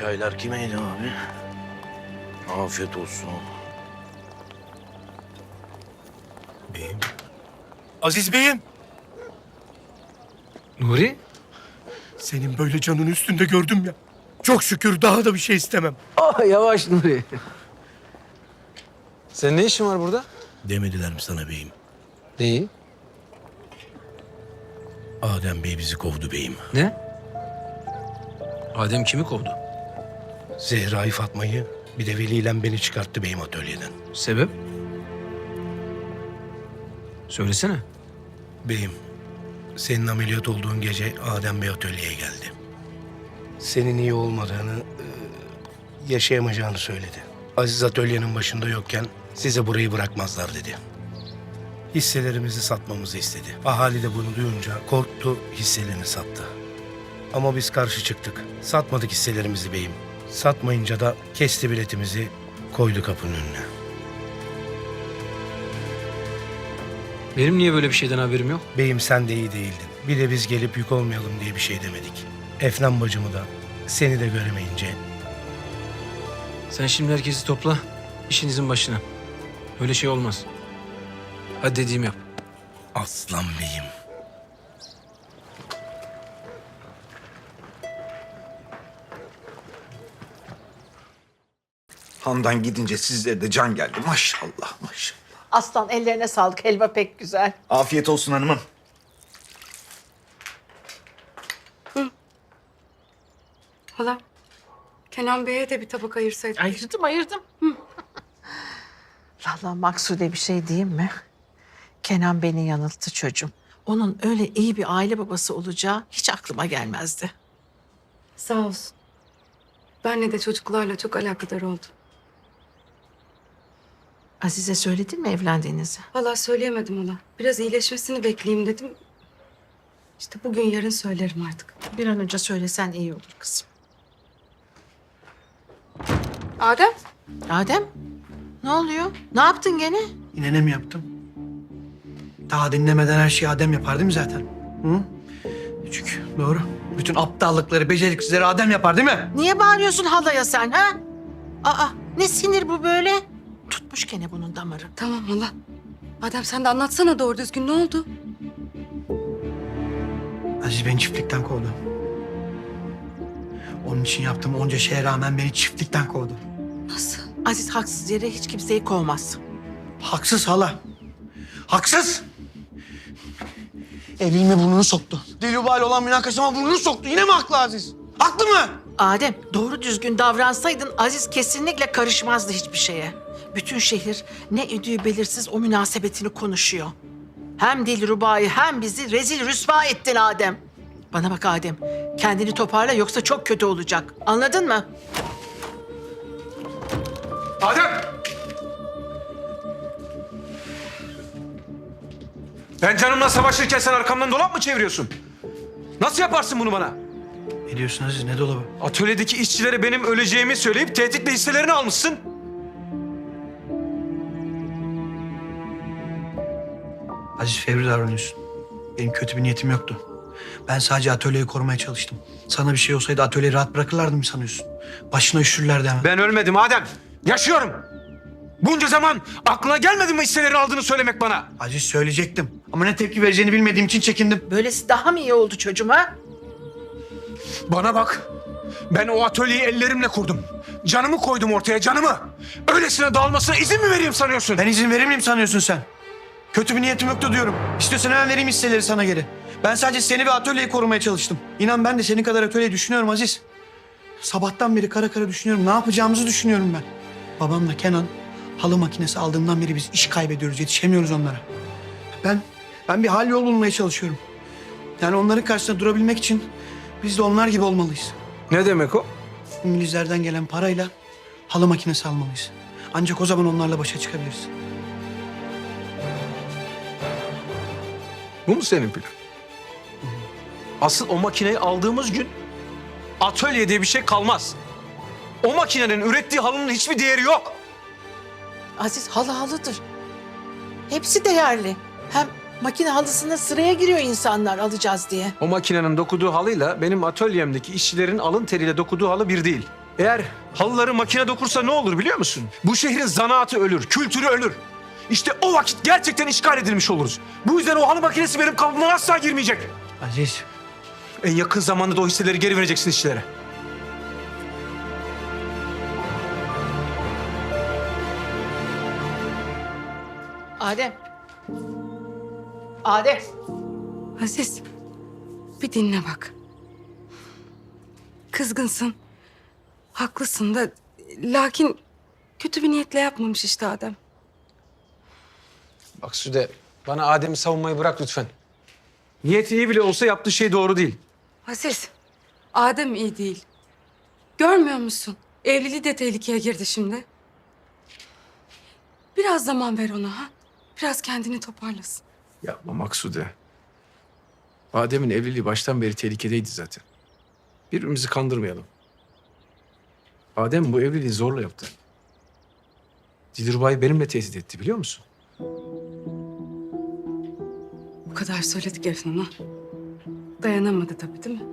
Çaylar kimeydi abi? Afiyet olsun. Beyim. Aziz Bey'im. Nuri? Senin böyle canın üstünde gördüm ya. Çok şükür daha da bir şey istemem. Ah yavaş Nuri. Senin ne işin var burada? Demediler mi sana beyim? Neyi? Adem Bey bizi kovdu beyim. Ne? Adem kimi kovdu? Zehra'yı Fatma'yı bir de Veli ile beni çıkarttı beyim atölyeden. Sebep? Söylesene. Beyim, senin ameliyat olduğun gece Adem Bey atölyeye geldi. Senin iyi olmadığını, e, yaşayamayacağını söyledi. Aziz atölyenin başında yokken size burayı bırakmazlar dedi. Hisselerimizi satmamızı istedi. Ahali de bunu duyunca korktu, hisselerini sattı. Ama biz karşı çıktık. Satmadık hisselerimizi beyim. Satmayınca da kesti biletimizi koydu kapının önüne. Benim niye böyle bir şeyden haberim yok? Beyim sen de iyi değildin. Bir de biz gelip yük olmayalım diye bir şey demedik. Efnan bacımı da seni de göremeyince Sen şimdi herkesi topla, işinizin başına. Öyle şey olmaz. Hadi dediğimi yap. aslan beyim. Handan gidince sizlere de can geldi. Maşallah maşallah. Aslan ellerine sağlık. Helva pek güzel. Afiyet olsun hanımım. Hala, Kenan Bey'e de bir tabak ayırsaydık. Ayırdım ayırdım. Valla Maksude bir şey diyeyim mi? Kenan beni yanılttı çocuğum. Onun öyle iyi bir aile babası olacağı hiç aklıma gelmezdi. Sağ olsun. Benle de çocuklarla çok alakadar oldu. Azize söyledin mi evlendiğinizi? Valla söyleyemedim hala. Biraz iyileşmesini bekleyeyim dedim. İşte bugün yarın söylerim artık. Bir an önce söylesen iyi olur kızım. Adem? Adem ne oluyor? Ne yaptın gene? Yine ne mi yaptım? Daha dinlemeden her şeyi Adem yapar değil mi zaten? Hı? Çünkü doğru. Bütün aptallıkları, beceriksizleri Adem yapar değil mi? Niye bağırıyorsun halaya sen ha? Aa ne sinir bu böyle? Tutmuş gene bunun damarı. Tamam hala. Adem sen de anlatsana doğru düzgün ne oldu? Aziz beni çiftlikten kovdu. Onun için yaptığım onca şeye rağmen beni çiftlikten kovdu. Nasıl? Aziz haksız yere hiç kimseyi kovmaz. Haksız hala. Haksız. Elimi burnunu soktu. Dilubal olan münakaşama burnunu soktu. Yine mi haklı Aziz? Haklı mı? Adem doğru düzgün davransaydın Aziz kesinlikle karışmazdı hiçbir şeye. Bütün şehir ne idüğü belirsiz o münasebetini konuşuyor. Hem Dilruba'yı hem bizi rezil rüsva ettin Adem. Bana bak Adem, kendini toparla yoksa çok kötü olacak. Anladın mı? Adem! Ben canımla savaşırken sen arkamdan dolap mı çeviriyorsun? Nasıl yaparsın bunu bana? Ne diyorsun Aziz? Ne dolabı? Atölyedeki işçilere benim öleceğimi söyleyip tehditle hisselerini almışsın. Aziz fevri davranıyorsun. Benim kötü bir niyetim yoktu. Ben sadece atölyeyi korumaya çalıştım. Sana bir şey olsaydı atölyeyi rahat bırakırlardı mı sanıyorsun? Başına üşürlerdi hemen. Ben ölmedim Adem. Yaşıyorum. Bunca zaman aklına gelmedi mi hisselerini aldığını söylemek bana? Aziz söyleyecektim. Ama ne tepki vereceğini bilmediğim için çekindim. Böylesi daha mı iyi oldu çocuğum ha? Bana bak. Ben o atölyeyi ellerimle kurdum. Canımı koydum ortaya canımı. Öylesine dağılmasına izin mi vereyim sanıyorsun? Ben izin verir miyim sanıyorsun sen? Kötü bir niyetim yoktu diyorum. İstiyorsan hemen vereyim hisseleri sana geri. Ben sadece seni ve atölyeyi korumaya çalıştım. İnan ben de senin kadar atölyeyi düşünüyorum Aziz. Sabahtan beri kara kara düşünüyorum. Ne yapacağımızı düşünüyorum ben. Babamla Kenan halı makinesi aldığından beri biz iş kaybediyoruz. Yetişemiyoruz onlara. Ben ben bir hal yol bulmaya çalışıyorum. Yani onların karşısında durabilmek için biz de onlar gibi olmalıyız. Ne demek o? İngilizlerden gelen parayla halı makinesi almalıyız. Ancak o zaman onlarla başa çıkabiliriz. Bu mu senin plan? Asıl o makineyi aldığımız gün atölye diye bir şey kalmaz. O makinenin ürettiği halının hiçbir değeri yok. Aziz halı halıdır. Hepsi değerli. Hem makine halısına sıraya giriyor insanlar alacağız diye. O makinenin dokuduğu halıyla benim atölyemdeki işçilerin alın teriyle dokuduğu halı bir değil. Eğer halıları makine dokursa ne olur biliyor musun? Bu şehrin zanaatı ölür, kültürü ölür. İşte o vakit gerçekten işgal edilmiş oluruz. Bu yüzden o halı makinesi benim kabloma asla girmeyecek. Aziz. En yakın zamanda da o hisseleri geri vereceksin işçilere. Adem. Adem. Aziz, bir dinle bak. Kızgınsın. Haklısın da lakin kötü bir niyetle yapmamış işte Adem. Bak Süde, bana Adem'i savunmayı bırak lütfen. Niyeti iyi bile olsa yaptığı şey doğru değil. Aziz, Adem iyi değil. Görmüyor musun? Evliliği de tehlikeye girdi şimdi. Biraz zaman ver ona ha. Biraz kendini toparlasın. Yapma Maksude. Adem'in evliliği baştan beri tehlikedeydi zaten. Birbirimizi kandırmayalım. Adem bu evliliği zorla yaptı. Dilruba'yı benimle tehdit etti biliyor musun? Kadar söyledik Efnan'a. Dayanamadı tabii değil mi?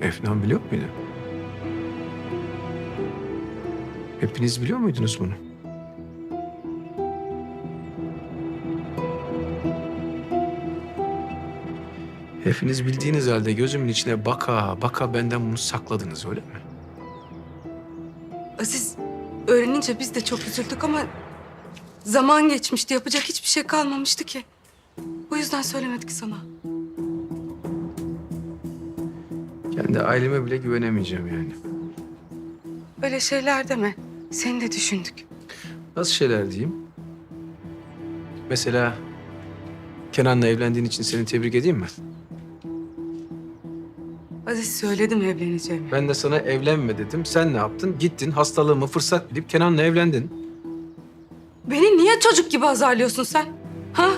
Efnan biliyor muydu? Hepiniz biliyor muydunuz bunu? Hepiniz bildiğiniz halde gözümün içine baka baka benden bunu sakladınız öyle mi? Aziz öğrenince biz de çok üzüldük ama zaman geçmişti. Yapacak hiçbir şey kalmamıştı ki. O yüzden söylemedik sana. Kendi aileme bile güvenemeyeceğim yani. Öyle şeyler deme. Seni de düşündük. Nasıl şeyler diyeyim? Mesela Kenan'la evlendiğin için seni tebrik edeyim mi? Aziz söyledim evleneceğimi. Ben de sana evlenme dedim. Sen ne yaptın? Gittin hastalığımı fırsat bilip Kenan'la evlendin. Çocuk gibi azarlıyorsun sen? Ha?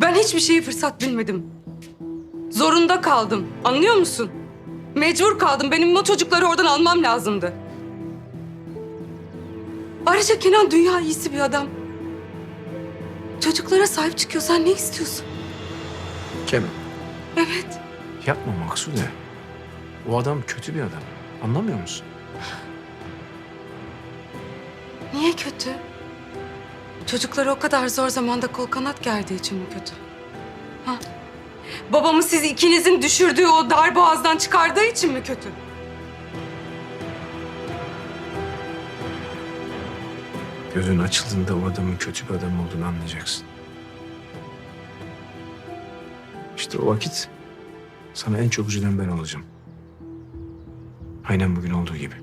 Ben hiçbir şeyi fırsat bilmedim. Zorunda kaldım. Anlıyor musun? Mecbur kaldım. Benim o çocukları oradan almam lazımdı. Ayrıca Kenan dünya iyisi bir adam. Çocuklara sahip çıkıyor. Sen ne istiyorsun? Kenan. Evet. Yapma Maksude. O adam kötü bir adam. Anlamıyor musun? Niye kötü? Çocukları o kadar zor zamanda kol kanat gerdiği için mi kötü? Ha? Babamı siz ikinizin düşürdüğü o dar boğazdan çıkardığı için mi kötü? Gözün açıldığında o adamın kötü bir adam olduğunu anlayacaksın. İşte o vakit sana en çok üzülen ben olacağım. Aynen bugün olduğu gibi.